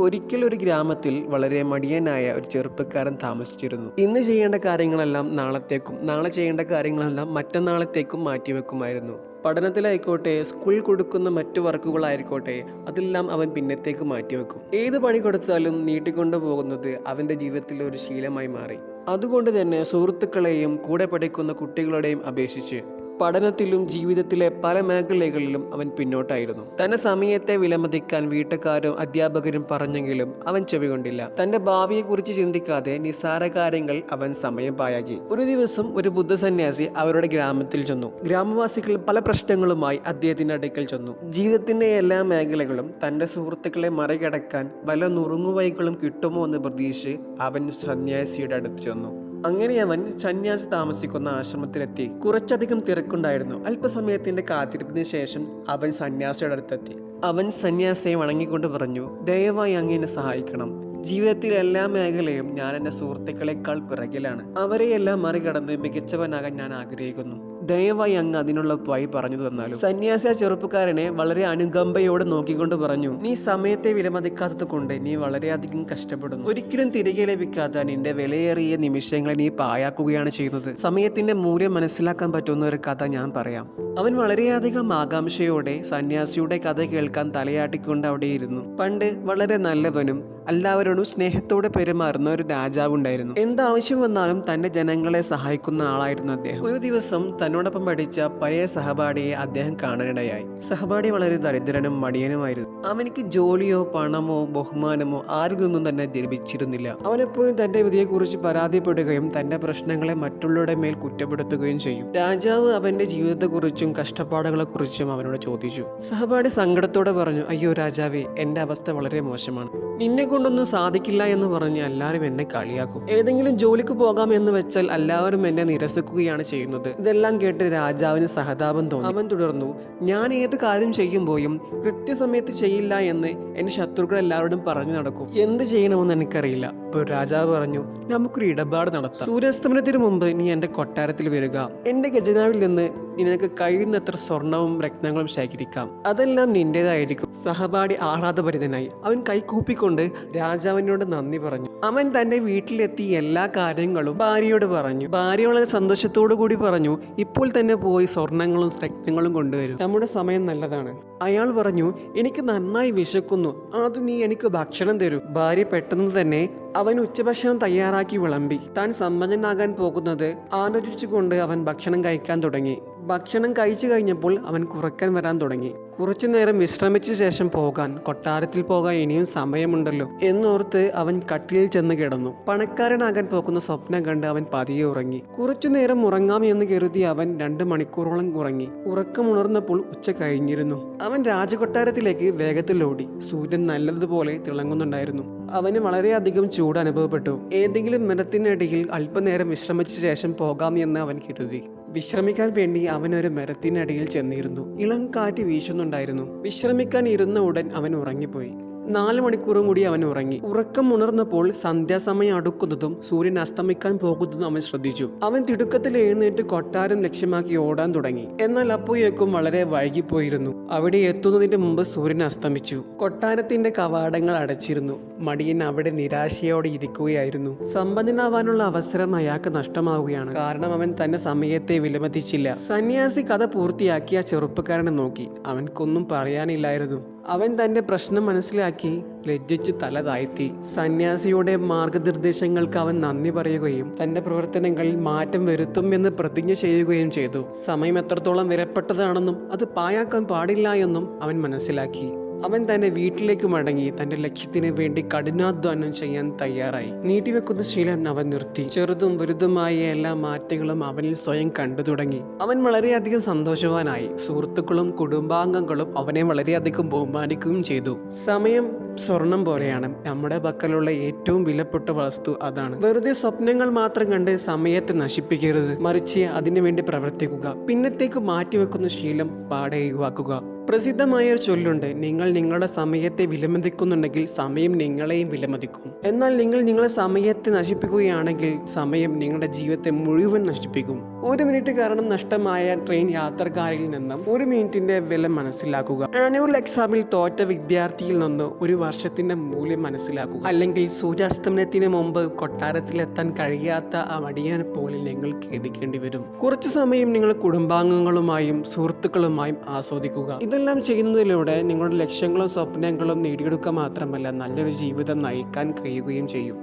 ഒരിക്കൽ ഒരു ഗ്രാമത്തിൽ വളരെ മടിയനായ ഒരു ചെറുപ്പക്കാരൻ താമസിച്ചിരുന്നു. ഇന്ന് ചെയ്യേണ്ട കാര്യങ്ങളെല്ലാം നാളത്തേക്കും നാളെ ചെയ്യേണ്ട കാര്യങ്ങളെല്ലാം മറ്റന്നാളത്തേക്കും മാറ്റിവെക്കുമായിരുന്നു. പഠനത്തിലായിക്കോട്ടെ സ്കൂൾ കൊടുക്കുന്ന മറ്റു വർക്കുകളായിരിക്കോട്ടെ അതെല്ലാം അവൻ പിന്നത്തേക്ക് മാറ്റിവെക്കും. ഏത് പണി കൊടുത്താലും നീട്ടിക്കൊണ്ടു പോകുന്നത് അവന്റെ ജീവിതത്തിലെ ഒരു ശീലമായി മാറി. അതുകൊണ്ട് തന്നെ സുഹൃത്തുക്കളെയും കൂടെ പഠിക്കുന്ന കുട്ടികളുടെയും അപേക്ഷിച്ച് പഠനത്തിലും ജീവിതത്തിലെ പല മേഖലകളിലും അവൻ പിന്നോട്ടായിരുന്നു. തന്റെ സമയത്തെ വിലമതിക്കാൻ വീട്ടുകാരും അധ്യാപകരും പറഞ്ഞെങ്കിലും അവൻ ചെവികൊണ്ടില്ല. തന്റെ ഭാവിയെക്കുറിച്ച് ചിന്തിക്കാതെ നിസ്സാര കാര്യങ്ങൾ അവൻ സമയം പായാക്കി ഒരു ദിവസം ഒരു ബുദ്ധസന്യാസി അവരുടെ ഗ്രാമത്തിൽ ചെന്നു. ഗ്രാമവാസികൾ പല പ്രശ്നങ്ങളുമായി അദ്ദേഹത്തിന്റെ അടുക്കൽ ചെന്നു. ജീവിതത്തിന്റെ എല്ലാ മേഖലകളും തന്റെ സുഹൃത്തുക്കളെ മറികടക്കാൻ വല്ല നുറുങ്ങുവൈകളും കിട്ടുമോ എന്ന് പ്രതീക്ഷിച്ച് അവൻ സന്യാസിയുടെ അടുത്ത് ചെന്നു. അങ്ങനെ അവൻ സന്യാസി താമസിക്കുന്ന ആശ്രമത്തിലെത്തി. കുറച്ചധികം തിരക്കുണ്ടായിരുന്നു. അല്പസമയത്തിന്റെ കാത്തിരിപ്പിന് ശേഷം അവൻ സന്യാസിയുടെ അടുത്തെത്തി. അവൻ സന്യാസിയെ വണങ്ങിക്കൊണ്ട് പറഞ്ഞു ദയവായി അങ്ങനെ സഹായിക്കണം. ജീവിതത്തിലെ എല്ലാ മേഖലയും ഞാൻ എന്റെ സുഹൃത്തുക്കളെക്കാൾ പിറകിലാണ്. അവരെയെല്ലാം മറികടന്ന് മികച്ചവനാകാൻ ഞാൻ ആഗ്രഹിക്കുന്നു. ദയവായി അങ്ങ് അതിനുള്ള വഴി പറഞ്ഞു തന്നാലും. സന്യാസി ആ ചെറുപ്പക്കാരനെ വളരെ അനുകമ്പയോടെ നോക്കിക്കൊണ്ട് പറഞ്ഞു നീ സമയത്തെ വിലമതിക്കാത്തത് കൊണ്ട് നീ വളരെയധികം കഷ്ടപ്പെടുന്നു. ഒരിക്കലും തിരികെ ലഭിക്കാത്ത നിന്റെ വിലയേറിയ നിമിഷങ്ങളെ നീ പായാക്കുകയാണ് ചെയ്യുന്നത്. സമയത്തിന്റെ മൂല്യം മനസ്സിലാക്കാൻ പറ്റുന്ന ഒരു കഥ ഞാൻ പറയാം. അവൻ വളരെയധികം ആകാംക്ഷയോടെ സന്യാസിയുടെ കഥ കേൾക്കാൻ തലയാട്ടിക്കൊണ്ട് അവിടെ ഇരുന്നു പണ്ട് വളരെ നല്ലവനും എല്ലാവരോടും സ്നേഹത്തോടെ പെരുമാറുന്ന ഒരു രാജാവ് ഉണ്ടായിരുന്നു എന്താവശ്യം വന്നാലും തന്റെ ജനങ്ങളെ സഹായിക്കുന്ന ആളായിരുന്നു അദ്ദേഹം. ഒരു ദിവസം തന്നോടൊപ്പം പഠിച്ച പഴയ സഹപാഠിയെ അദ്ദേഹം കാണാനിടയായി. സഹപാഠി വളരെ ദരിദ്രനും മടിയനുമായിരുന്നു. അവനിക്ക് ജോലിയോ പണമോ ബഹുമാനമോ ആരിൽ നിന്നും തന്നെ ജനിപ്പിച്ചിരുന്നില്ല അവനെപ്പോഴും തന്റെ വിധിയെക്കുറിച്ച് പരാതിപ്പെടുകയും തന്റെ പ്രശ്നങ്ങളെ മറ്റുള്ളവരുടെ മേൽ കുറ്റപ്പെടുത്തുകയും ചെയ്യും. രാജാവ് അവന്റെ ജീവിതത്തെക്കുറിച്ചും കഷ്ടപ്പാടുകളെക്കുറിച്ചും അവനോട് ചോദിച്ചു. സഹപാഠി സങ്കടത്തോടെ പറഞ്ഞു അയ്യോ രാജാവേ എന്റെ അവസ്ഥ വളരെ മോശമാണ്. നിന്നെ കൊണ്ടൊന്നും സാധിക്കില്ല എന്ന് പറഞ്ഞ് എല്ലാവരും എന്നെ കളിയാക്കും. ഏതെങ്കിലും ജോലിക്ക് പോകാം എന്ന് വെച്ചാൽ എല്ലാവരും എന്നെ നിരസിക്കുകയാണ് ചെയ്യുന്നത്. ഇതെല്ലാം കേട്ട് രാജാവിന് സഹതാപം തോന്നി. അവൻ തുടർന്നു ഞാൻ ഏത് കാര്യം ചെയ്യുമ്പോഴും കൃത്യസമയത്ത് ചെയ്യില്ല എന്ന് എന്റെ ശത്രുക്കൾ എല്ലാവരോടും പറഞ്ഞു നടക്കും. എന്ത് ചെയ്യണമെന്ന് എനിക്കറിയില്ല. അപ്പോൾ രാജാവ് പറഞ്ഞു നമുക്കൊരു ഇടപാട് നടത്താം. സൂര്യാസ്തമനത്തിന് മുമ്പ് നീ എന്റെ കൊട്ടാരത്തിൽ വരിക. എന്റെ ഗജനാവിൽ നിന്ന് നിനക്ക് കഴിയുന്നത്ര സ്വർണവും രത്നങ്ങളും ശേഖരിക്കാം. അതെല്ലാം നിന്റേതായിരിക്കും. സഹപാഠി ആഹ്ലാദപരിതനായി അവൻ കൈകൂപ്പിക്കൊണ്ട് രാജാവിനോട് നന്ദി പറഞ്ഞു. അവൻ തന്റെ വീട്ടിലെത്തി എല്ലാ കാര്യങ്ങളും ഭാര്യയോട് പറഞ്ഞു. ഭാര്യ വളരെ സന്തോഷത്തോടു കൂടി പറഞ്ഞു ഇപ്പോൾ തന്നെ പോയി സ്വർണങ്ങളും രത്നങ്ങളും കൊണ്ടുവരും. നമ്മുടെ സമയം നല്ലതാണ്. അയാൾ പറഞ്ഞു എനിക്ക് നന്നായി വിശക്കുന്നു. ആദ്യം നീ എനിക്ക് ഭക്ഷണം തരൂ. ഭാര്യ പെട്ടെന്ന് തന്നെ അവൻ ഉച്ചഭക്ഷണം തയ്യാറാക്കി വിളമ്പി. താൻ സമ്പന്നനാകാൻ പോകുന്നത് ആലോചിച്ചുകൊണ്ട് അവൻ ഭക്ഷണം കഴിക്കാൻ തുടങ്ങി. ഭക്ഷണം കഴിച്ചു കഴിഞ്ഞപ്പോൾ അവൻ കുറയ്ക്കാൻ വരാൻ തുടങ്ങി. കുറച്ചു നേരം വിശ്രമിച്ച ശേഷം പോകാൻ കൊട്ടാരത്തിൽ പോകാൻ ഇനിയും സമയമുണ്ടല്ലോ എന്നോർത്ത് അവൻ കട്ടിലിൽ ചെന്ന് കിടന്നു. പണക്കാരനാകാൻ പോകുന്ന സ്വപ്നം കണ്ട് അവൻ പതിയെ ഉറങ്ങി. കുറച്ചു നേരം ഉറങ്ങാം എന്ന് കരുതി അവൻ രണ്ട് മണിക്കൂറോളം ഉറങ്ങി. ഉറക്കമുണർന്നപ്പോൾ ഉച്ച കഴിഞ്ഞിരുന്നു. അവൻ രാജകൊട്ടാരത്തിലേക്ക് വേഗത്തിൽ ഓടി. സൂര്യൻ നല്ലതുപോലെ തിളങ്ങുന്നുണ്ടായിരുന്നു. അവന് വളരെയധികം ചൂട് അനുഭവപ്പെട്ടു. ഏതെങ്കിലും മരത്തിനിടയിൽ അല്പനേരം വിശ്രമിച്ച ശേഷം പോകാം എന്ന് അവൻ കരുതി. വിശ്രമിക്കാൻ വേണ്ടി അവൻ ഒരു മരത്തിനടിയിൽ ചെന്നിരുന്നു. ഇളം കാറ്റ് വീശുന്നുണ്ടായിരുന്നു. വിശ്രമിക്കാൻ ഇരുന്ന ഉടൻ അവൻ ഉറങ്ങിപ്പോയി. നാല് മണിക്കൂറും കൂടി അവൻ ഉറങ്ങി. ഉറക്കം ഉണർന്നപ്പോൾ സന്ധ്യാസമയം അടുക്കുന്നതും സൂര്യൻ അസ്തമിക്കാൻ പോകുന്നതും അവൻ ശ്രദ്ധിച്ചു. അവൻ തിടുക്കത്തിൽ എഴുന്നേറ്റ് കൊട്ടാരം ലക്ഷ്യമാക്കി ഓടാൻ തുടങ്ങി. എന്നാൽ അപ്പോയേക്കും വളരെ വൈകിപ്പോയിരുന്നു. അവിടെ എത്തുന്നതിന് മുമ്പ് സൂര്യൻ അസ്തമിച്ചു. കൊട്ടാരത്തിന്റെ കവാടങ്ങൾ അടച്ചിരുന്നു. മടിയൻ അവിടെ നിരാശയോടെ ഇരിക്കുകയായിരുന്നു. സമ്പന്നനാവാനുള്ള അവസരം അയാൾക്ക് നഷ്ടമാവുകയാണ്. കാരണം അവൻ തന്റെ സമയത്തെ വിലമതിച്ചില്ല. സന്യാസി കഥ പൂർത്തിയാക്കി ആ ചെറുപ്പക്കാരനെ നോക്കി. അവൻക്കൊന്നും പറയാനില്ലായിരുന്നു. അവൻ തന്റെ പ്രശ്നം മനസ്സിലാക്കി ലജ്ജിച്ച് തല താഴ്ത്തി. സന്യാസിയുടെ മാർഗനിർദ്ദേശങ്ങൾക്ക് അവൻ നന്ദി പറയുകയും തന്റെ പ്രവർത്തനങ്ങളിൽ മാറ്റം വരുത്തും എന്ന് പ്രതിജ്ഞ ചെയ്യുകയും ചെയ്തു. സമയം എത്രത്തോളം വിലപ്പെട്ടതാണെന്നും അത് പായാക്കാൻ പാടില്ല എന്നും അവൻ മനസ്സിലാക്കി. അവൻ തന്റെ വീട്ടിലേക്ക് മടങ്ങി തന്റെ ലക്ഷ്യത്തിന് വേണ്ടി കഠിനാധ്വാനം ചെയ്യാൻ തയ്യാറായി. നീട്ടിവെക്കുന്ന ശീലം അവൻ നിർത്തി. ചെറുതും വലുതുമായ എല്ലാ മാറ്റങ്ങളും അവനിൽ സ്വയം കണ്ടു തുടങ്ങി. അവൻ വളരെയധികം സന്തോഷവാനായി. സുഹൃത്തുക്കളും കുടുംബാംഗങ്ങളും അവനെ വളരെയധികം ബഹുമാനിക്കുകയും ചെയ്തു. സമയം സ്വർണം പോലെയാണ്. നമ്മുടെ പക്കലുള്ള ഏറ്റവും വിലപ്പെട്ട വസ്തു അതാണ്. വെറുതെ സ്വപ്നങ്ങൾ മാത്രം കണ്ട് സമയത്തെ നശിപ്പിക്കരുത്. മറിച്ച് അതിനുവേണ്ടി പ്രവർത്തിക്കുക. പിന്നത്തേക്ക് മാറ്റിവെക്കുന്ന ശീലം പാടെ ഒഴിവാക്കുക. പ്രസിദ്ധമായ ഒരു ചൊല്ലുണ്ട് നിങ്ങൾ നിങ്ങളുടെ സമയത്തെ വിലമതിക്കുന്നുണ്ടെങ്കിൽ സമയം നിങ്ങളെയും വിലമതിക്കും. എന്നാൽ നിങ്ങൾ നിങ്ങളുടെ സമയത്തെ നശിപ്പിക്കുകയാണെങ്കിൽ സമയം നിങ്ങളുടെ ജീവിതത്തെ മുഴുവൻ നശിപ്പിക്കും. ഒരു മിനിറ്റ് കാരണം നഷ്ടമായ ട്രെയിൻ യാത്രക്കാരിൽ നിന്നും ഒരു മിനിറ്റിന്റെ വില മനസ്സിലാക്കുക. ആനുവൽ എക്സാമിൽ തോറ്റ വിദ്യാർത്ഥിയിൽ നിന്ന് ഒരു വർഷത്തിന്റെ മൂല്യം മനസ്സിലാക്കുക. അല്ലെങ്കിൽ സൂര്യാസ്തമനത്തിന് മുമ്പ് കൊട്ടാരത്തിലെത്താൻ കഴിയാത്ത ആ മടിയനെ പോലെ നിങ്ങൾ ഖേദിക്കേണ്ടി വരും. കുറച്ചു സമയം നിങ്ങൾ കുടുംബാംഗങ്ങളുമായും സുഹൃത്തുക്കളുമായും ആസ്വദിക്കുക. ഇതെല്ലാം ചെയ്യുന്നതിലൂടെ നിങ്ങളുടെ ലക്ഷ്യങ്ങളും സ്വപ്നങ്ങളും നേടിയെടുക്കുക മാത്രമല്ല നല്ലൊരു ജീവിതം നയിക്കാൻ കഴിയുകയും ചെയ്യും.